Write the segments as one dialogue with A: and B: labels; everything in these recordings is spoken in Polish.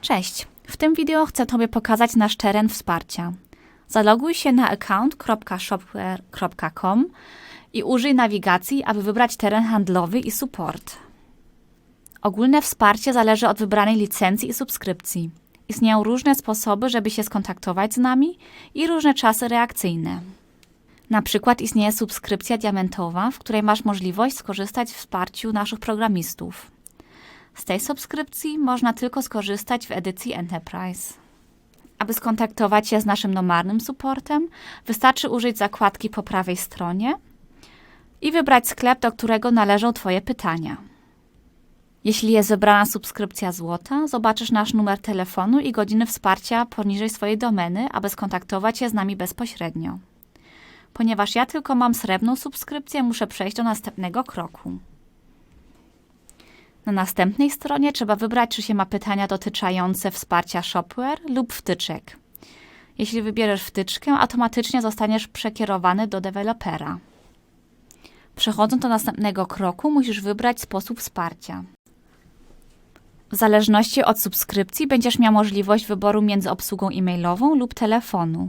A: Cześć! W tym wideo chcę Tobie pokazać nasz teren wsparcia. Zaloguj się na account.shopware.com i użyj nawigacji, aby wybrać teren handlowy i support. Ogólne wsparcie zależy od wybranej licencji i subskrypcji. Istnieją różne sposoby, żeby się skontaktować z nami i różne czasy reakcyjne. Na przykład istnieje subskrypcja diamentowa, w której masz możliwość skorzystać w wsparciu naszych programistów. Z tej subskrypcji można tylko skorzystać w edycji Enterprise. Aby skontaktować się z naszym normalnym supportem, wystarczy użyć zakładki po prawej stronie i wybrać sklep, do którego należą Twoje pytania. Jeśli jest wybrana subskrypcja złota, zobaczysz nasz numer telefonu i godziny wsparcia poniżej swojej domeny, aby skontaktować się z nami bezpośrednio. Ponieważ ja tylko mam srebrną subskrypcję, muszę przejść do następnego kroku. Na następnej stronie trzeba wybrać, czy się ma pytania dotyczące wsparcia Shopware lub wtyczek. Jeśli wybierzesz wtyczkę, automatycznie zostaniesz przekierowany do dewelopera. Przechodząc do następnego kroku, musisz wybrać sposób wsparcia. W zależności od subskrypcji będziesz miał możliwość wyboru między obsługą e-mailową lub telefonu.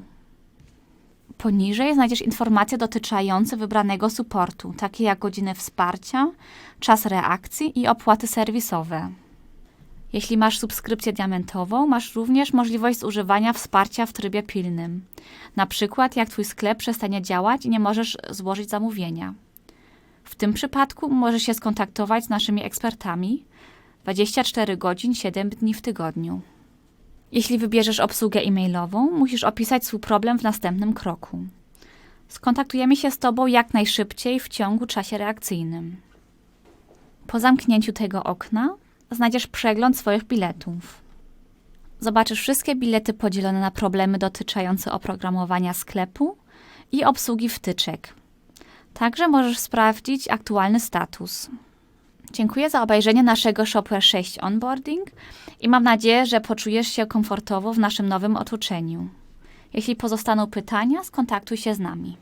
A: Poniżej znajdziesz informacje dotyczące wybranego supportu, takie jak godziny wsparcia, czas reakcji i opłaty serwisowe. Jeśli masz subskrypcję diamentową, masz również możliwość zużywania wsparcia w trybie pilnym. Na przykład jak Twój sklep przestanie działać i nie możesz złożyć zamówienia. W tym przypadku możesz się skontaktować z naszymi ekspertami 24 godzin 7 dni w tygodniu. Jeśli wybierzesz obsługę e-mailową, musisz opisać swój problem w następnym kroku. Skontaktujemy się z Tobą jak najszybciej w ciągu czasie reakcyjnym. Po zamknięciu tego okna znajdziesz przegląd swoich biletów. Zobaczysz wszystkie bilety podzielone na problemy dotyczące oprogramowania sklepu i obsługi wtyczek. Także możesz sprawdzić aktualny status. Dziękuję za obejrzenie naszego Shopware 6 onboarding i mam nadzieję, że poczujesz się komfortowo w naszym nowym otoczeniu. Jeśli pozostaną pytania, skontaktuj się z nami.